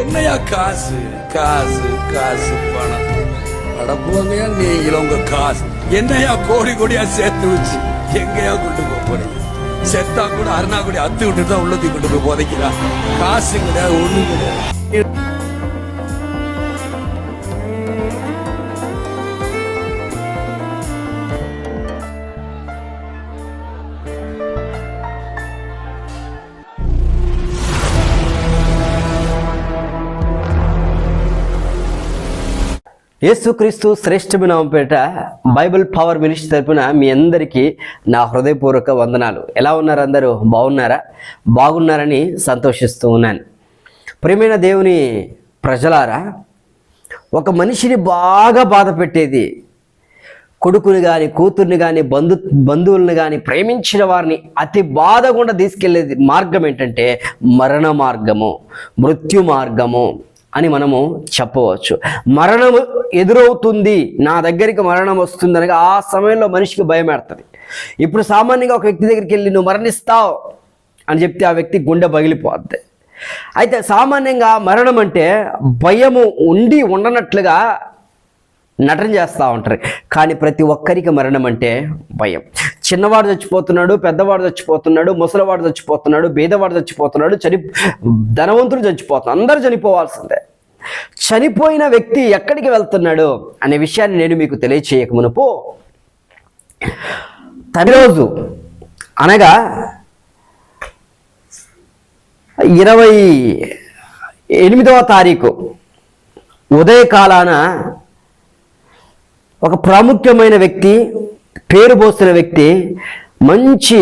என்னையா காசு காசு காசு பணம்? அட போங்கயா நீங்களும் உங்க காசு. என்னையா கோடி கோடியா சேர்த்து வச்சு எங்கயா கொண்டு போக போறீங்க? செத்தா கூட அருணா கூட அத்து விட்டு தான் உள்ளத்தி கொண்டு போய் போதைக்கிறா. காசு கிடையாது ஒண்ணு கிடையாது. యేసుక్రీస్తు శ్రేష్టమైన పేట బైబిల్ పవర్ మినిస్టర్ తరపున మీ అందరికీ నా హృదయపూర్వక వందనాలు. ఎలా ఉన్నారు అందరూ? బాగున్నారా? బాగున్నారని సంతోషిస్తూ ఉన్నాను. ప్రియమైన దేవుని ప్రజలారా ఒక మనిషిని బాగా బాధ పెట్టేది కొడుకుని కానీ కూతుర్ని కానీ బంధు బంధువుల్ని కానీ ప్రేమించిన వారిని అతి బాధ గుండా తీసుకెళ్ళేది మార్గం ఏంటంటే మరణ మార్గము మృత్యు మార్గము. అని మనము చెప్పవచ్చు. మరణం ఎదురవుతుంది. నా దగ్గరికి మరణం వస్తుంది అనగా ఆ సమయంలో మనిషికి భయం ఏడుతుంది. ఇప్పుడు సామాన్యంగా ఒక వ్యక్తి దగ్గరికి వెళ్ళి నువ్వు మరణిస్తావు అని చెప్తే ఆ వ్యక్తి గుండె పగిలిపోద్ది. అయితే సామాన్యంగా మరణం అంటే భయము ఉండి ఉండనట్లుగా నటన చేస్తూ ఉంటారు. కానీ ప్రతి ఒక్కరికి మరణం అంటే భయం. చిన్నవాడు చచ్చిపోతున్నాడు పెద్దవాడు చచ్చిపోతున్నాడు ముసలివాడు చచ్చిపోతున్నాడు బీదవాడు చచ్చిపోతున్నాడు చని ధనవంతుడు చచ్చిపోతున్నాడు. అందరూ చనిపోవాల్సిందే. చనిపోయిన వ్యక్తి ఎక్కడికి వెళ్తున్నాడు అనే విషయాన్ని నేను మీకు తెలియచేయక మునుపు రోజు అనగా ఇరవై ఎనిమిదవ తారీఖు ఉదయకాలాన ఒక ప్రాముఖ్యమైన వ్యక్తి పేరు పోస్తున్న వ్యక్తి మంచి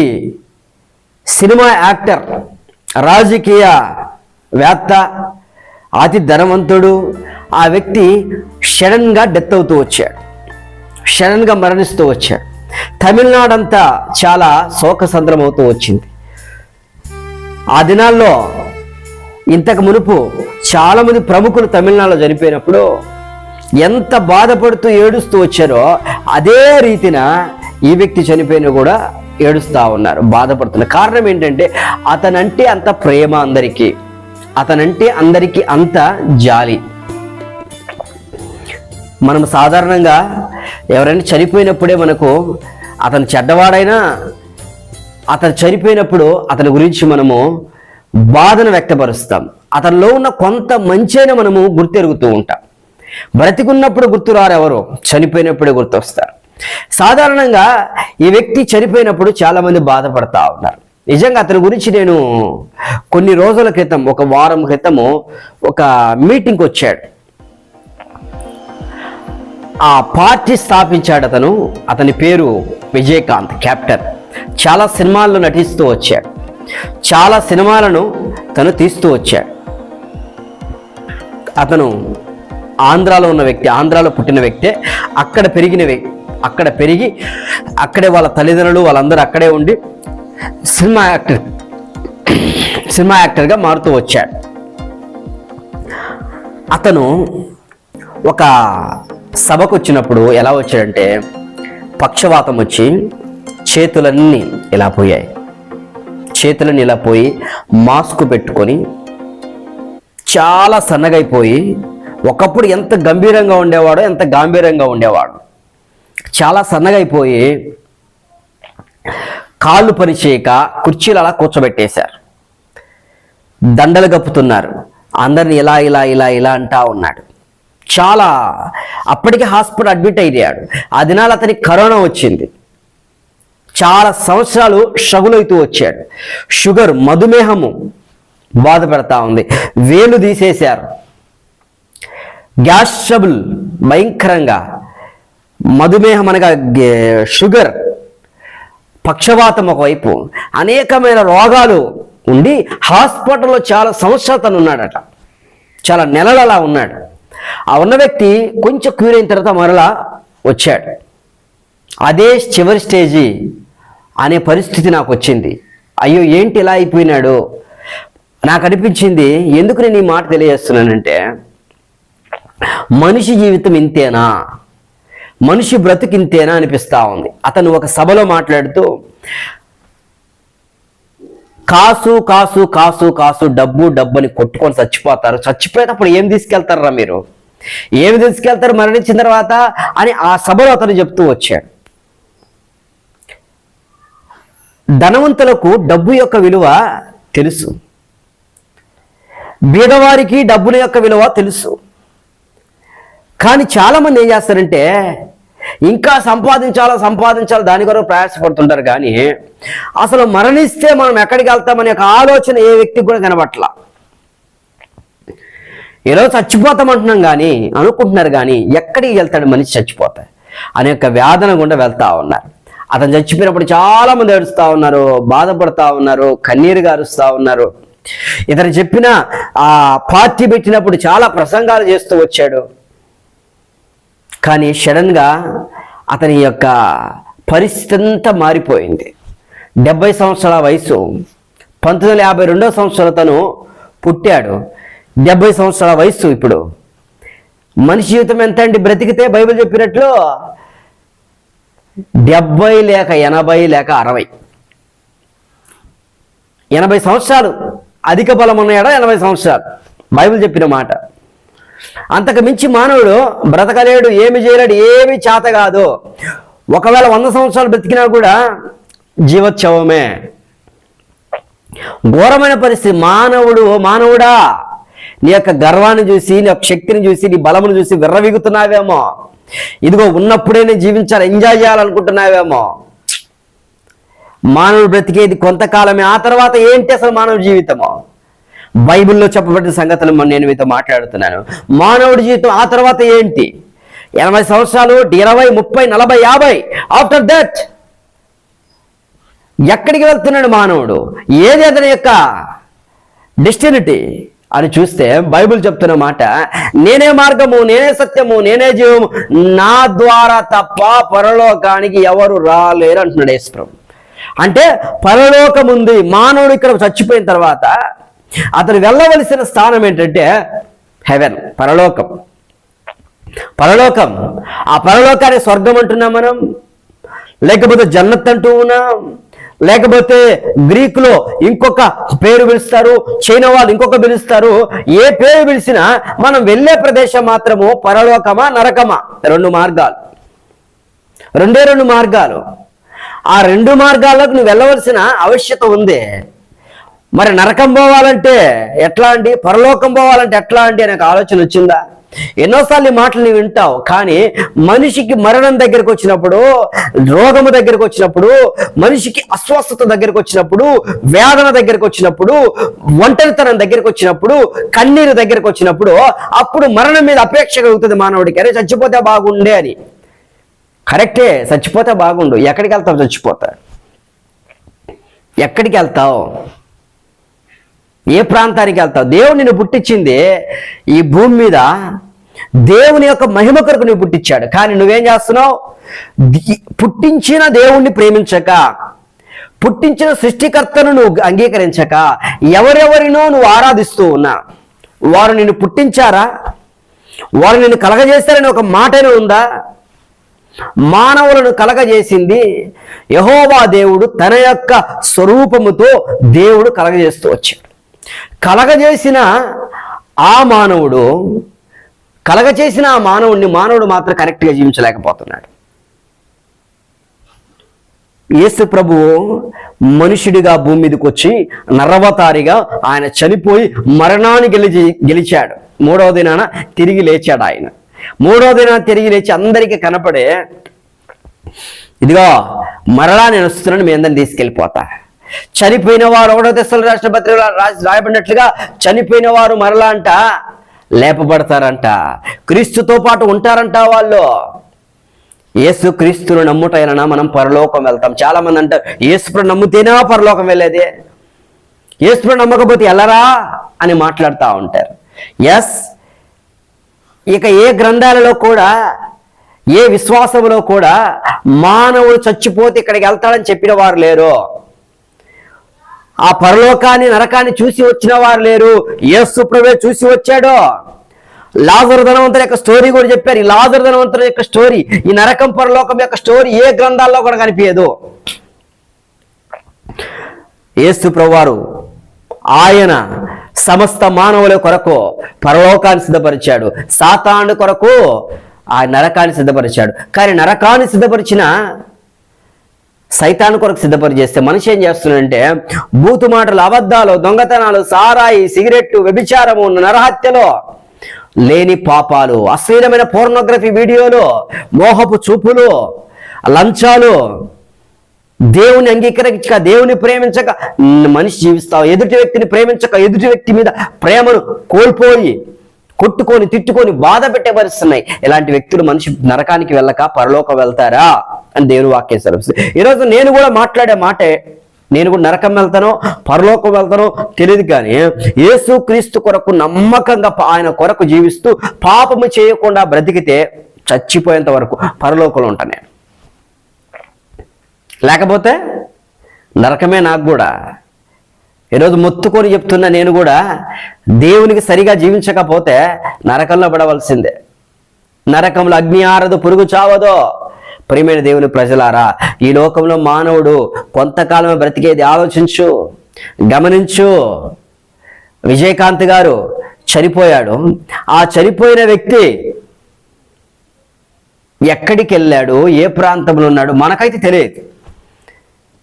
సినిమా యాక్టర్ రాజకీయ వేత్త అతి ధనవంతుడు. ఆ వ్యక్తి షడన్గా డెత్ అవుతూ వచ్చాడు. షడన్గా మరణిస్తూ వచ్చాడు. తమిళనాడు అంతా చాలా శోకసంద్రం అవుతూ వచ్చింది. ఆ దినాల్లో ఇంతకు మునుపు చాలామంది ప్రముఖులు తమిళనాడులో చనిపోయినప్పుడు ఎంత బాధపడుతూ ఏడుస్తూ వచ్చారో అదే రీతిన ఈ వ్యక్తి చనిపోయిన కూడా ఏడుస్తూ ఉన్నారు బాధపడుతున్నారు. కారణం ఏంటంటే అతనంటే అంత ప్రేమ అందరికీ అతనంటే అందరికీ అంత జాలి. మనం సాధారణంగా ఎవరైనా చనిపోయినప్పుడే మనకు అతను చెడ్డవాడైనా అతను చనిపోయినప్పుడు అతని గురించి మనము బాధను వ్యక్తపరుస్తాం. అతనిలో ఉన్న కొంత మంచైనా మనము గుర్తెరుగుతూ ఉంటాం. బ్రతికున్నప్పుడు గుర్తురారు ఎవరు చనిపోయినప్పుడే గుర్తొస్తారు. సాధారణంగా ఈ వ్యక్తి చనిపోయినప్పుడు చాలామంది బాధపడతా ఉన్నారు. నిజంగా అతని గురించి నేను కొన్ని రోజుల క్రితం ఒక వారం క్రితము ఒక మీటింగ్కి వచ్చాడు. ఆ పార్టీ స్థాపించాడు అతను. అతని పేరు విజయకాంత్ క్యాప్టెన్. చాలా సినిమాల్లో నటిస్తూ వచ్చాడు. చాలా సినిమాలను తను తీస్తూ వచ్చాడు. అతను ఆంధ్రాలో ఉన్న వ్యక్తి ఆంధ్రాలో పుట్టిన వ్యక్తే అక్కడ పెరిగిన వ్యక్తి అక్కడ పెరిగి అక్కడే వాళ్ళ తల్లిదండ్రులు వాళ్ళందరూ అక్కడే ఉండి సినిమా యాక్టర్ సినిమా యాక్టర్గా మారుతూ వచ్చాడు. అతను ఒక సభకు వచ్చినప్పుడు ఎలా వచ్చాడంటే పక్షవాతం వచ్చి చేతులన్నీ ఇలా పోయాయి. చేతులన్నీ ఇలా పోయి మాస్క్ పెట్టుకొని చాలా సన్నగైపోయి ఒకప్పుడు ఎంత గంభీరంగా ఉండేవాడో ఎంత గాంభీర్యంగా ఉండేవాడు. చాలా సన్నగైపోయి కాళ్ళు పనిచేయక కుర్చీలు అలా కూర్చోబెట్టేశారు. దండలు కప్పుతున్నారు. అందరిని ఇలా ఇలా ఇలా ఇలా అంటా ఉన్నాడు. చాలా అప్పటికే హాస్పిటల్ అడ్మిట్ అయ్యాడు. ఆ దినాలు అతనికి కరోనా వచ్చింది. చాలా సంవత్సరాలు షగులైతూ వచ్చాడు. షుగర్ మధుమేహము బాధ పెడతా ఉంది. వేలు తీసేశారు. గ్యాస్ ట్రబుల్ భయంకరంగా మధుమేహం అనగా షుగర్ పక్షవాతం ఒకవైపు అనేకమైన రోగాలు ఉండి హాస్పిటల్లో చాలా సంవత్సరాలు తను ఉన్నాడట. చాలా నెలలు అలా ఉన్నాడు. ఆ ఉన్న వ్యక్తి కొంచెం క్యూర్ అయిన తర్వాత మరలా వచ్చాడు. అదే చివరి స్టేజీ అనే పరిస్థితి నాకు వచ్చింది. అయ్యో ఏంటి ఇలా అయిపోయినాడు? నాకు అనిపించింది ఎందుకు నేను ఈ మాట తెలియజేస్తున్నానంటే మనిషి జీవితం ఇంతేనా? మనిషి బ్రతికి ఇంతేనా అనిపిస్తా ఉంది. అతను ఒక సభలో మాట్లాడుతూ కాసు కాసు కాసు కాసు డబ్బు డబ్బు అని కొట్టుకొని చచ్చిపోతారు. చచ్చిపోయేటప్పుడు ఏం తీసుకెళ్తారా మీరు? ఏమి తీసుకెళ్తారు మరణించిన తర్వాత? అని ఆ సభలో అతను చెప్తూ వచ్చాడు. ధనవంతులకు డబ్బు యొక్క విలువ తెలుసు. బీదవారికి డబ్బుల యొక్క విలువ తెలుసు. కానీ చాలామంది ఏం చేస్తారంటే ఇంకా సంపాదించాలా సంపాదించాలి దాని కొరకు ప్రయాసపడుతుంటారు కానీ అసలు మరణిస్తే మనం ఎక్కడికి వెళ్తామనే ఒక ఆలోచన ఏ వ్యక్తికి కూడా కనబట్ల. ఏదో చచ్చిపోతామంటున్నాం కానీ అనుకుంటున్నారు కానీ ఎక్కడికి వెళ్తాడు మనిషి చచ్చిపోతా అనే యొక్క వేదన గుండా వెళ్తా ఉన్నారు. అతను చచ్చిపోయినప్పుడు చాలా మంది ఏడుస్తూ ఉన్నారు బాధపడతా ఉన్నారు కన్నీరు గారుస్తూ ఉన్నారు. ఇతను చెప్పిన ఆ పార్టీ పెట్టినప్పుడు చాలా ప్రసంగాలు చేస్తూ వచ్చాడు. కానీ సడన్గా అతని యొక్క పరిస్థితి అంతా మారిపోయింది. డెబ్బై సంవత్సరాల వయసు పంతొమ్మిది వందల యాభై రెండో సంవత్సరం తను పుట్టాడు. డెబ్బై సంవత్సరాల వయసు ఇప్పుడు. మనిషి జీవితం ఎంత అండి? బ్రతికితే బైబిల్ చెప్పినట్లు డెబ్బై లేక ఎనభై లేక అరవై. ఎనభై సంవత్సరాలు. అధిక బలం ఉన్నాయడా ఎనభై సంవత్సరాలు. బైబిల్ చెప్పిన మాట. అంతకు మించి మానవుడు బ్రతకలేడు ఏమి చేయలేడు ఏమి చేత కాదు. ఒకవేళ వంద సంవత్సరాలు బ్రతికినా కూడా జీవోత్సవమే. ఘోరమైన పరిస్థితి. మానవుడు మానవుడా నీ యొక్క గర్వాన్ని చూసి నీ యొక్క శక్తిని చూసి నీ బలమును చూసి విర్రవీగుతున్నావేమో. ఇదిగో ఉన్నప్పుడే నేను జీవించాలి ఎంజాయ్ చేయాలనుకుంటున్నావేమో. మానవుడు బ్రతికేది కొంతకాలమే ఆ తర్వాత ఏంటి అసలు మానవ జీవితము? బైబిల్లో చెప్పబడిన సంగతులు నేను మీతో మాట్లాడుతున్నాను. మానవుడి జీవితం ఆ తర్వాత ఏంటి? ఎనభై సంవత్సరాలు ఇరవై ముప్పై నలభై యాభై. ఆఫ్టర్ దట్ ఎక్కడికి వెళ్తున్నాడు మానవుడు? ఏది అతని యొక్క డెస్టినిటీ అని చూస్తే బైబిల్ చెప్తున్న మాట నేనే మార్గము నేనే సత్యము నేనే జీవము నా ద్వారా తప్ప పరలోకానికి ఎవరు రాలేరు అంటున్నాడు యేసుప్రభు అంటే పరలోకం ఉంది మానవుడు ఇక్కడ చచ్చిపోయిన తర్వాత అతను వెళ్ళవలసిన స్థానం ఏంటంటే హెవెన్ పరలోకం. పరలోకం ఆ పరలోకాన్ని స్వర్గం అంటున్నాం మనం. లేకపోతే జన్నత్ అంటూ ఉన్నాం. లేకపోతే గ్రీకులో ఇంకొక పేరు పిలుస్తారు చైనా వాళ్ళు ఇంకొక పిలుస్తారు. ఏ పేరు పిలిచినా మనం వెళ్ళే ప్రదేశం మాత్రము పరలోకమా నరకమా? రెండు మార్గాలు. రెండే రెండు మార్గాలు. ఆ రెండు మార్గాల్లోకి నువ్వు వెళ్ళవలసిన ఆవశ్యత ఉంది. మరి నరకం పోవాలంటే ఎట్లా అండి? పరలోకం పోవాలంటే ఎట్లా అండి అనే ఆలోచన వచ్చిందా? ఎన్నోసార్లు మాటలు నీవు వింటావు కానీ మనిషికి మరణం దగ్గరకు వచ్చినప్పుడు రోగము దగ్గరకు వచ్చినప్పుడు మనిషికి అస్వస్థత దగ్గరకు వచ్చినప్పుడు వేదన దగ్గరకు వచ్చినప్పుడు ఒంటరితనం దగ్గరకు వచ్చినప్పుడు కన్నీరు దగ్గరకు వచ్చినప్పుడు అప్పుడు మరణం మీద అపేక్ష కలుగుతుంది మానవుడికి. అరే చచ్చిపోతే బాగుండే అని. కరెక్టే చచ్చిపోతే బాగుండు. ఎక్కడికి వెళ్తావు చచ్చిపోతా? ఎక్కడికి వెళ్తావు? ఏ ప్రాంతానికి వెళ్తావు? దేవుడు నిన్ను పుట్టించింది ఈ భూమి మీద. దేవుని యొక్క మహిమ కొరకు నువ్వు పుట్టించాడు. కానీ నువ్వేం చేస్తున్నావు? పుట్టించిన దేవుణ్ణి ప్రేమించక పుట్టించిన సృష్టికర్తను నువ్వు అంగీకరించక ఎవరెవరినో నువ్వు ఆరాధిస్తూ ఉన్నా. వారు నిన్ను పుట్టించారా? వారు నిన్ను కలగజేస్తారని ఒక మాటనే ఉందా? మానవులను కలగజేసింది యహోవా దేవుడు తన యొక్క స్వరూపముతో దేవుడు కలగజేస్తూ వచ్చాడు. కలగజేసిన ఆ మానవుడు కలగచేసిన ఆ మానవుడిని మానవుడు మాత్రం కరెక్ట్గా జీవించలేకపోతున్నాడు. యేసు ప్రభువు మనుషుడిగా భూమి మీదకి వచ్చి నరవతారిగా ఆయన చనిపోయి మరణాన్ని గెలిచి గెలిచాడు. మూడవ దినాన తిరిగి లేచాడు ఆయన. మూడవ దినాన తిరిగి లేచి అందరికీ కనపడే ఇదిగో మరలా నేను వస్తున్నాను మీ అందరిని తీసుకెళ్ళిపోతా. చనిపోయిన వారు ఒకటో తెస్తల రాష్ట్ర పత్రిక రాయబడినట్లుగా చనిపోయిన వారు మరలా అంట లేపబడతారంట. క్రీస్తుతో పాటు ఉంటారంట వాళ్ళు. యేసు క్రీస్తును నమ్ముటైనా మనం పరలోకం వెళ్తాం. చాలా మంది అంటారు యేసుప్ర నమ్ముతేనా పరలోకం వెళ్ళేది? యేసుప్ర నమ్మకపోతే ఎలరా అని మాట్లాడుతూ ఉంటారు. ఎస్ ఇక ఏ గ్రంథాలలో కూడా ఏ విశ్వాసంలో కూడా మానవుడు చచ్చిపోతే ఇక్కడికి వెళ్తాడని చెప్పిన వారు లేరు. ఆ పరలోకాన్ని నరకాన్ని చూసి వచ్చిన వారు లేరు. యేసు ప్రభే చూసి వచ్చాడు. లాజరు ధనవంతుల యొక్క స్టోరీ కూడా చెప్పారు. ఈ లాజరు ధనవంతుల యొక్క స్టోరీ ఈ నరకం పరలోకం యొక్క స్టోరీ ఏ గ్రంథాల్లో కూడా కనిపించదు. ఏసు ప్రభువారు ఆయన సమస్త మానవుల కొరకు పరలోకాన్ని సిద్ధపరిచాడు. సాతాను కొరకు ఆ నరకాన్ని సిద్ధపరిచాడు. కానీ నరకాన్ని సిద్ధపరిచిన సైతాను కొరకు సిద్ధపరిచేస్తే మనిషి ఏం చేస్తున్నాడంటే బూతు మాటలు అబద్ధాలు దొంగతనాలు సారాయి సిగరెట్టు వ్యభిచారము నరహత్యలో లేని పాపాలు అశ్లీలమైన పోర్నోగ్రఫీ వీడియోలు మోహపు చూపులు లంచాలు దేవుని అంగీకరించక దేవుని ప్రేమించక మనిషి జీవిస్తావు ఎదుటి వ్యక్తిని ప్రేమించక ఎదుటి వ్యక్తి మీద ప్రేమను కోల్పోయి కొట్టుకొని తిట్టుకొని బాధ పెట్టే పరిస్తున్నాయి ఇలాంటి వ్యక్తులు మనిషి నరకానికి వెళ్ళక పరలోకం వెళ్తారా అని దేవుని వాక్యం సెలవుస్తుంది. ఈరోజు నేను కూడా మాట్లాడే మాటే నేను కూడా నరకం వెళ్తానో పరలోకం వెళ్తానో తెలియదు కానీ యేసు క్రీస్తు కొరకు నమ్మకంగా ఆయన కొరకు జీవిస్తూ పాపము చేయకుండా బ్రతికితే చచ్చిపోయేంత వరకు పరలోకంలో ఉంటాను నేను. లేకపోతే నరకమే నాకు కూడా ఈరోజు మొత్తుకొని చెప్తున్నా నేను కూడా దేవునికి సరిగా జీవించకపోతే నరకంలో పడవలసిందే. నరకంలో అగ్ని ఆరదు పురుగు చావదో. ప్రియమైన దేవుని ప్రజలారా ఈ లోకంలో మానవుడు కొంతకాలమే బ్రతికేది ఆలోచించు గమనించు. విజయకాంత్ గారు చనిపోయాడు. ఆ చనిపోయిన వ్యక్తి ఎక్కడికి వెళ్ళాడు ఏ ప్రాంతంలో ఉన్నాడు? మనకైతే తెలియదు.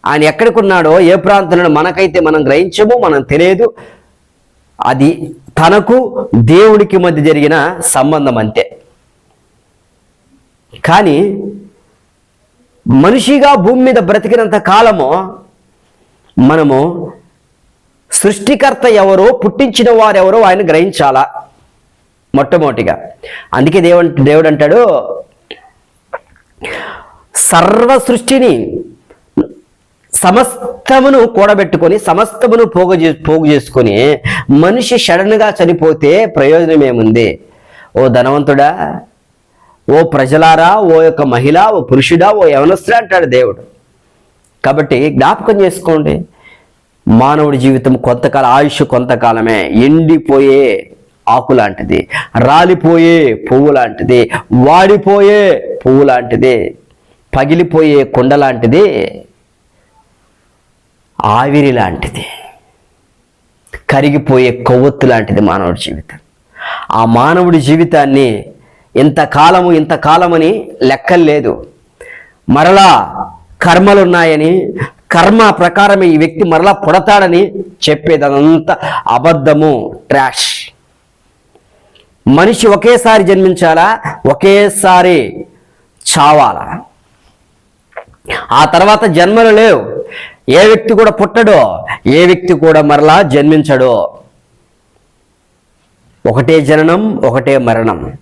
ఆయన ఎక్కడికున్నాడో ఏ ప్రాంతంలో మనకైతే మనం గ్రహించము మనం తెలియదు. అది తనకు దేవుడికి మధ్య జరిగిన సంబంధం అంతే. కానీ మనిషిగా భూమి మీద బ్రతికినంత కాలము మనము సృష్టికర్త ఎవరో పుట్టించిన వారెవరో ఆయన గ్రహించాలా? మొట్టమొదటిగా. అందుకే దేవుడు దేవుడు అంటాడు సర్వ సృష్టిని సమస్తమును కూడబెట్టుకొని సమస్తమును పోగు చే పోగు చేసుకొని మనిషి సడన్గా చనిపోతే ప్రయోజనం ఏముంది ఓ ధనవంతుడా ఓ ప్రజలారా ఓ యొక్క మహిళ ఓ పురుషుడా ఓ యవనస్తుడా అంటాడు దేవుడు. కాబట్టి జ్ఞాపకం చేసుకోండి మానవుడి జీవితం కొంతకాలం ఆయుష్ కొంతకాలమే ఎండిపోయే ఆకు లాంటిది రాలిపోయే పువ్వు లాంటిది వాడిపోయే పువ్వు లాంటిది పగిలిపోయే కొండ లాంటిది ఆవిరి లాంటిది. కరిగిపోయే కొవ్వొత్తు లాంటిది మానవుడి జీవితం. ఆ మానవుడి జీవితాన్ని ఇంతకాలము ఇంతకాలమని లెక్కలు లేదు. మరలా కర్మలున్నాయని కర్మ ప్రకారం ఈ వ్యక్తి మరలా పుడతాడని చెప్పేదంతా అబద్ధము ట్రాష్. మనిషి ఒకేసారి జన్మించాలా? ఒకేసారి చావాలా? ఆ తర్వాత జన్మలు లేవు. ఏ వ్యక్తి కూడా పుట్టడో. ఏ వ్యక్తి కూడా మరలా జన్మించడో. ఒకటే జననం ఒకటే మరణం.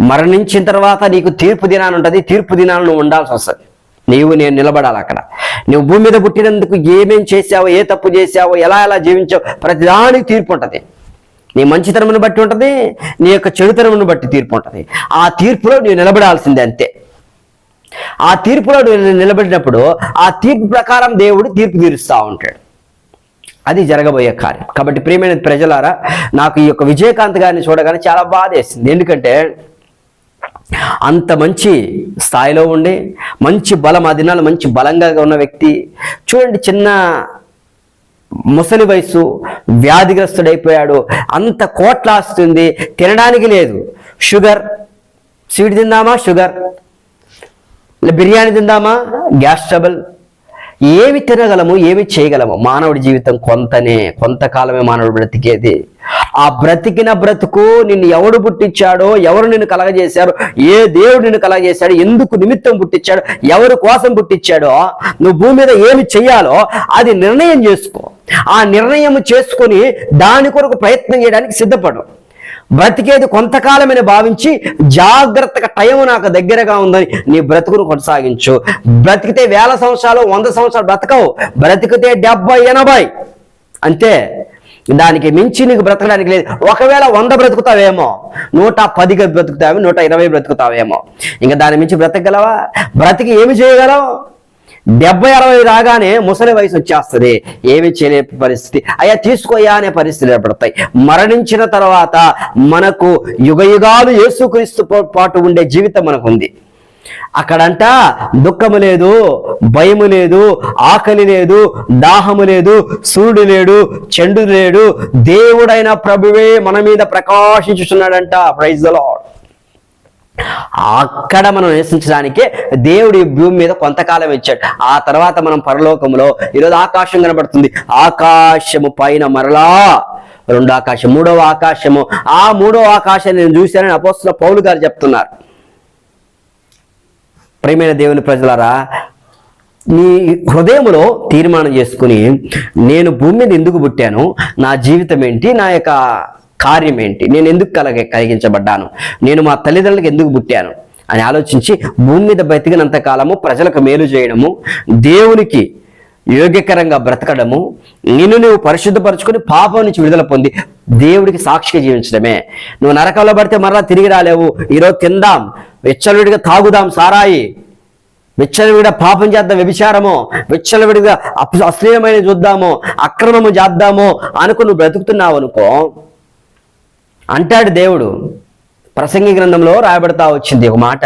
మరణించిన తర్వాత నీకు తీర్పు దినాన్ని ఉంటుంది. తీర్పు దినాలు నువ్వు ఉండాల్సి వస్తుంది. నీవు నేను నిలబడాలి అక్కడ. నువ్వు భూమి మీద పుట్టినందుకు ఏమేం చేసావో ఏ తప్పు చేసావో ఎలా ఎలా జీవించావు ప్రతిదానికి తీర్పు ఉంటుంది. నీ మంచితనమును బట్టి ఉంటుంది. నీ యొక్క చెడుతనమును బట్టి తీర్పు ఉంటుంది. ఆ తీర్పులో నువ్వు నిలబడాల్సిందే అంతే. ఆ తీర్పులో నిలబెట్టినప్పుడు నిలబడినప్పుడు ఆ తీర్పు ప్రకారం దేవుడు తీర్పు తీరుస్తూ ఉంటాడు. అది జరగబోయే కార్యం. కాబట్టి ప్రియమైన ప్రజలారా నాకు ఈ యొక్క విజయకాంత్ గారిని చూడగానే చాలా బాధ వేసింది. ఎందుకంటే అంత మంచి స్థాయిలో ఉండి మంచి బలం ఆ దినాలు మంచి బలంగా ఉన్న వ్యక్తి చూడండి చిన్న ముసలి వయసు వ్యాధిగ్రస్తుడైపోయాడు అంత కోట్లాస్తుంది తినడానికి లేదు. షుగర్ స్వీట్ తిందామా? షుగర్. బిర్యానీ తిందామా? Gas trouble. ఏమి తినగలము ఏమి చేయగలము? మానవుడి జీవితం కొంతనే కొంతకాలమే మానవుడు బ్రతికేది. ఆ బ్రతికిన బ్రతుకు నిన్ను ఎవడు పుట్టించాడో ఎవరు నిన్ను కలగజేశారు ఏ దేవుడు నిన్ను కలగజేశాడు ఎందుకు నిమిత్తం పుట్టించాడు ఎవరి కోసం పుట్టించాడో నువ్వు భూమి మీద ఏమి చెయ్యాలో అది నిర్ణయం చేసుకో. ఆ నిర్ణయం చేసుకొని దాని కొరకు ప్రయత్నం చేయడానికి సిద్ధపడు. బ్రతికేది కొంతకాలమని భావించి జాగ్రత్తగా టైం నాకు దగ్గరగా ఉందని నీ బ్రతుకును కొనసాగించు. బ్రతికితే వేల సంవత్సరాలు వంద సంవత్సరాలు బ్రతకవు. బ్రతికితే డెబ్బై ఎనభై. అంతే. దానికి మించి నీకు బ్రతకడానికి లేదు. ఒకవేళ వంద బ్రతుకుతావేమో నూట పదిగా బ్రతుకుతావేమో నూట ఇరవై బ్రతుకుతావేమో. ఇంకా దాని మించి బ్రతకగలవా? బ్రతికి ఏమి చేయగలవు? డెబ్బై అరవై రాగానే ముసలి వయసు వచ్చేస్తుంది. ఏమి చేయలేని పరిస్థితి. అయ్యా తీసుకోయా అనే పరిస్థితులు ఏర్పడతాయి. మరణించిన తర్వాత మనకు యుగ యుగాలు యేసుక్రీస్తు పాటు ఉండే జీవితం మనకు ఉంది అక్కడంట దుఃఖము లేదు భయము లేదు ఆకలి లేదు దాహము లేదు సూర్యుడు లేడు చెండు లేడు. దేవుడైన ప్రభువే మన మీద ప్రకాశించుచున్నాడంట. ప్రైజ్ ద అక్కడ మనం నివసించడానికే దేవుడు ఈ భూమి మీద కొంతకాలం ఇచ్చాడు. ఆ తర్వాత మనం పరలోకంలో ఈరోజు ఆకాశం కనబడుతుంది. ఆకాశము పైన మరలా రెండు ఆకాశం మూడవ ఆకాశము. ఆ మూడవ ఆకాశాన్ని నేను చూశానని అపోస్తున్న పౌలు గారు చెప్తున్నారు. ప్రియమైన దేవుని ప్రజలారా నీ హృదయములో తీర్మానం చేసుకుని నేను భూమి మీద ఎందుకు పుట్టాను? నా జీవితం ఏంటి? నా యొక్క కార్యం ఏంటి నేను ఎందుకు కలగ కలిగించబడ్డాను? నేను మా తల్లిదండ్రులకు ఎందుకు పుట్టాను? అని ఆలోచించి భూమి మీద బ్రతికినంత కాలము ప్రజలకు మేలు చేయడము దేవునికి యోగ్యకరంగా బ్రతకడము నిన్ను నువ్వు పరిశుద్ధపరచుకొని పాపం నుంచి విడుదల పొంది దేవుడికి సాక్షిగా జీవించడమే. నువ్వు నరకంలో పడితే మరలా తిరిగి రాలేవు. ఈరోజు తిందాం విచ్చలవిడిగా తాగుదాం సారాయి. విచ్చలవిడిగా పాపం చేద్దాం వ్యభిచారము. విచ్చలవిడిగా అప్- అశ్లీలమైన చూద్దాము అక్రమము చేద్దాము అనుకు నువ్వు బ్రతుకుతున్నావు అనుకో. అంటాడు దేవుడు. ప్రసంగి గ్రంథంలో రాయబడతా వచ్చింది ఒక మాట.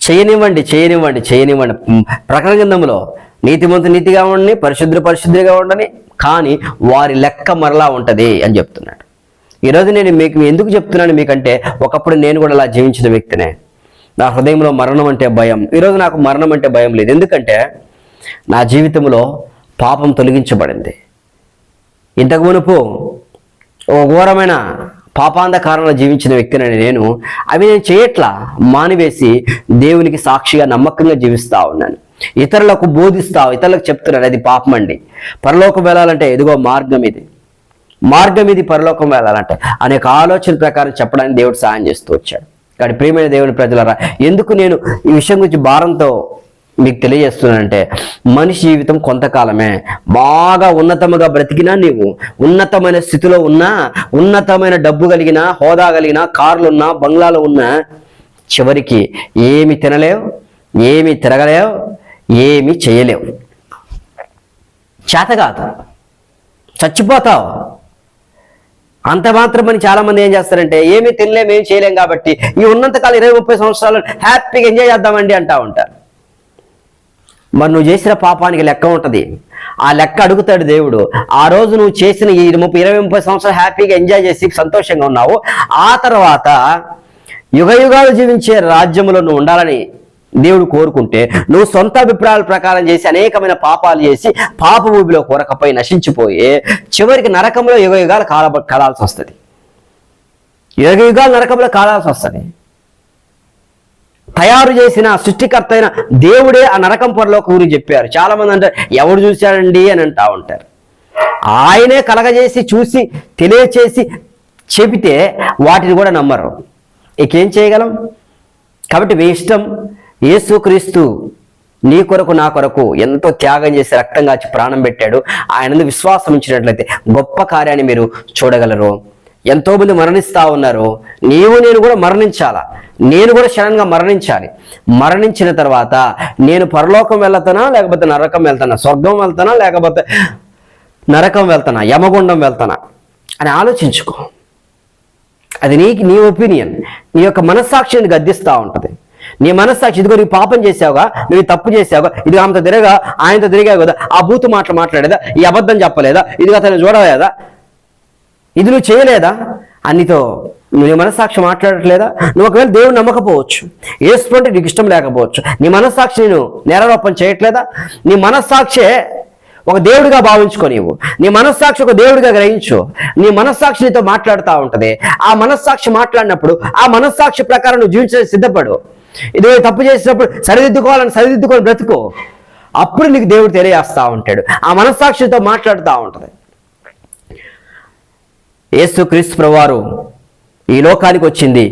చేయనివ్వండి చేయనివ్వండి చేయనివ్వండి. ప్రకటన గ్రంథంలో నీతిమంతు నీతిగా ఉండని పరిశుద్ధులు పరిశుద్ధిగా ఉండని కానీ వారి లెక్క మరలా ఉంటుంది అని చెప్తున్నాడు. ఈరోజు నేను మీకు ఎందుకు చెప్తున్నాను మీకంటే ఒకప్పుడు నేను కూడా అలా జీవించిన వ్యక్తినే. నా హృదయంలో మరణం అంటే భయం. ఈరోజు నాకు మరణం అంటే భయం లేదు. ఎందుకంటే నా జీవితంలో పాపం తొలగించబడింది. ఇంతకు మునుపు ఓ ఘోరమైన పాపాంధకారంలో జీవించిన వ్యక్తిని నేను అవి నేను చేయట్లా మానివేసి దేవునికి సాక్షిగా నమ్మకంగా జీవిస్తా ఉన్నాను. ఇతరులకు బోధిస్తా ఇతరులకు చెప్తున్నాను అది పాపం అండి. పరలోకం వెళ్ళాలంటే ఎదుగో మార్గం ఇది. మార్గం ఇది పరలోకం వెళ్ళాలంటే. అనేక ఆలోచన ప్రకారం చెప్పడానికి దేవుడు సాయం చేస్తూ వచ్చాడు. కానీ ప్రియమైన దేవుని ప్రజలరా ఎందుకు నేను ఈ విషయం గురించి భారంతో మీకు తెలియజేస్తున్నానంటే మనిషి జీవితం కొంతకాలమే. బాగా ఉన్నతముగా బ్రతికినా నీవు ఉన్నతమైన స్థితిలో ఉన్నా ఉన్నతమైన డబ్బు కలిగిన హోదా కలిగిన కార్లున్నా బంగ్లాలు ఉన్నా చివరికి ఏమి తినలేవు ఏమి తిరగలేవు ఏమి చేయలేవు. చేతగాదు చచ్చిపోతావు. అంత మాత్రమని చాలామంది ఏం చేస్తారంటే ఏమీ తినలేం ఏమి చేయలేం కాబట్టి ఈ ఉన్నంతకాలం ఇరవై ముప్పై సంవత్సరాలు హ్యాపీగా ఎంజాయ్ చేద్దామండి అంటా ఉంటారు. మరి నువ్వు చేసిన పాపానికి లెక్క ఉంటుంది. ఆ లెక్క అడుగుతాడు దేవుడు. ఆ రోజు నువ్వు చేసిన ఈ ముప్పై ఇరవై ముప్పై సంవత్సరాలు హ్యాపీగా ఎంజాయ్ చేసి సంతోషంగా ఉన్నావు. ఆ తర్వాత యుగ యుగాలు జీవించే రాజ్యంలో నువ్వు ఉండాలని దేవుడు కోరుకుంటే నువ్వు సొంత అభిప్రాయాల ప్రకారం చేసి అనేకమైన పాపాలు చేసి పాప భూమిలో కూరకపోయి నశించిపోయి చివరికి నరకంలో యుగ యుగాలు కాల కలాల్సి వస్తుంది. యుగ యుగాలు నరకంలో కాలాల్సి వస్తుంది. తయారు చేసిన సృష్టికర్త అయిన దేవుడే ఆ నరకం పరలోక గురించి చెప్పారు. చాలా మంది అంటారు ఎవడు చూశాడండి అని అంటా ఉంటారు. ఆయనే కలగజేసి చూసి తెలియచేసి చెబితే వాటిని కూడా నమ్మరు. ఇకేం చేయగలం? కాబట్టి మీ ఇష్టం యేసుక్రీస్తు నీ కొరకు నా కొరకు ఎంతో త్యాగం చేసి రక్తం కాచి ప్రాణం పెట్టాడు. ఆయన విశ్వాసం ఉంచినట్లయితే గొప్ప కార్యాన్ని మీరు చూడగలరు. ఎంతో మంది మరణిస్తా ఉన్నారు నీవు నేను కూడా మరణించాలా? నేను కూడా క్షణంగా మరణించాలి. మరణించిన తర్వాత నేను పరలోకం వెళ్తానా లేకపోతే నరకం వెళ్తానా? స్వర్గం వెళ్తానా లేకపోతే నరకం వెళ్తానా? యమగుండం వెళ్తానా? అని ఆలోచించుకో. అది నీకు నీ ఒపీనియన్. నీ యొక్క మనస్సాక్షిని గద్దిస్తూ ఉంటుంది. నీ మనస్సాక్షి ఇదిగో నీవు పాపం చేసావుగా నువ్వు తప్పు చేసావుగా ఇది ఆమెతో తిరగా ఆయనతో తిరిగావు కదా ఆ బూతు మాటలు మాట్లాడేదా ఈ అబద్ధం చెప్పలేదా ఇది అతను చూడలేదా? ఇది నువ్వు చేయలేదా? అన్నితో నువ్వు నీ మనస్సాక్షి మాట్లాడట్లేదా? నువ్వు ఒకవేళ దేవుడు నమ్మకపోవచ్చు ఏసుకుంటే నీకు ఇష్టం లేకపోవచ్చు నీ మనస్సాక్షి నేను నేరారోపణ చేయట్లేదా? నీ మనస్సాక్షే ఒక దేవుడిగా భావించుకో నీవు. నీ మనస్సాక్షి ఒక దేవుడిగా గ్రహించు. నీ మనస్సాక్షి నీతో మాట్లాడుతూ ఉంటది. ఆ మనస్సాక్షి మాట్లాడినప్పుడు ఆ మనస్సాక్షి ప్రకారం నువ్వు జీవించడానికి సిద్ధపడు. ఇది తప్పు చేసినప్పుడు సరిదిద్దుకోవాలని సరిదిద్దుకొని బ్రతుకో. అప్పుడు నీకు దేవుడు తెలియజేస్తూ ఉంటాడు. ఆ మనస్సాక్షితో మాట్లాడుతూ ఉంటది. యేసు క్రీస్తు ఈ లోకానికి వచ్చింది.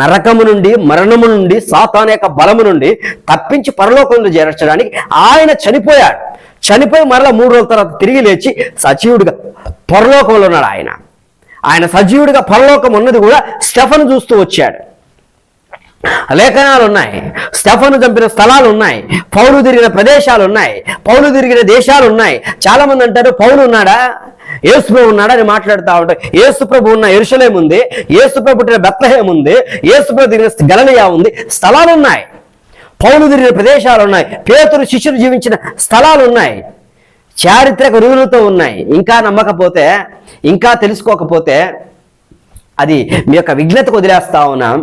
నరకము నుండి మరణము నుండి సాతాను యొక్క బలము నుండి తప్పించి పరలోకంలో చేర్చడానికి ఆయన చనిపోయాడు. చనిపోయి మరలా మూడు రోజుల తర్వాత తిరిగి లేచి సజీవుడిగా పరలోకంలో ఉన్నాడు ఆయన. ఆయన సజీవుడిగా పరలోకం ఉన్నది కూడా స్టెఫన్ చూస్తూ వచ్చాడు. లేఖనాలు ఉన్నాయి స్టెఫను చంపిన స్థలాలు ఉన్నాయి పౌలు తిరిగిన ప్రదేశాలు ఉన్నాయి పౌలు తిరిగిన దేశాలు ఉన్నాయి చాలామంది అంటారు పౌలు ఉన్నాడా? ఏసుప్రభు ఉన్నాడా? అని మాట్లాడుతూ ఉంటాడు ఏసుప్రభు ఉన్న ఎరుషలేం ఉంది ఏసుప్రభు పుట్టిన బెత్తహేం ఉంది ఏసుప్రభు తిరిగిన గలలియా ఉంది స్థలాలు ఉన్నాయి పౌలు తిరిగిన ప్రదేశాలు ఉన్నాయి పేతురు శిష్యులు జీవించిన స్థలాలు ఉన్నాయి చారిత్రక రుజువులతో ఉన్నాయి. ఇంకా నమ్మకపోతే ఇంకా తెలుసుకోకపోతే అది మీ యొక్క విఘ్నతకు వదిలేస్తా ఉన్నాం.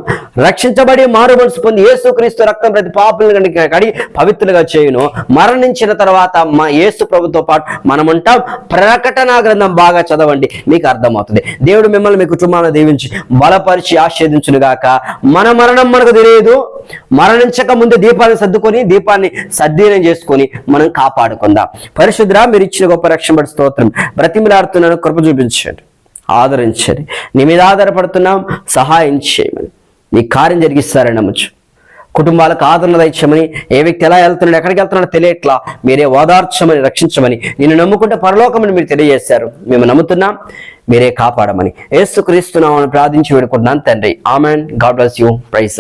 రక్షించబడి మారు మనసు పొంది యేసుక్రీస్తు రక్తం ప్రతి పాపులను కడిగి పవిత్రులుగా చేయును. మరణించిన తర్వాత మా యేసు ప్రభుతో పాటు మనం ఉంటాం ప్రకటన గ్రంథం బాగా చదవండి. మీకు అర్థమవుతుంది. దేవుడు మిమ్మల్ని మీ కుటుంబాన్ని దీవించి బలపరిచి ఆశీర్దించును గాక మన మరణం మనకు తెలియదు. మరణించక ముందు దీపాన్ని సర్దుకొని దీపాన్ని సద్దీనం చేసుకొని మనం కాపాడుకుందాం. పరిశుద్ధ మీరు ఇచ్చిన గొప్ప రక్షణ స్తోత్రం. బ్రతిమిలాడుతున్నాను కృప చూపించండి. ఆదరించండి. నీ మీద ఆధారపడుతున్నాం సహాయం చేయమని. నీ కార్యం జరిగిస్తారని నమ్మచ్చు కుటుంబాలకు ఆదరణ దయచమని ఏ వ్యక్తి ఎలా వెళ్తున్నాడు ఎక్కడికి వెళ్తున్నాడో తెలియట్లా. మీరే ఓదార్చమని రక్షించమని. నేను నమ్ముకుంటే పరలోకమని మీరు తెలియజేశారు. మేము నమ్ముతున్నాం మీరే కాపాడమని. ఏసుక్రీస్తున్నామని ప్రార్థించి వేడుకుంటున్నాను తండ్రి. Amen. God bless you. Praise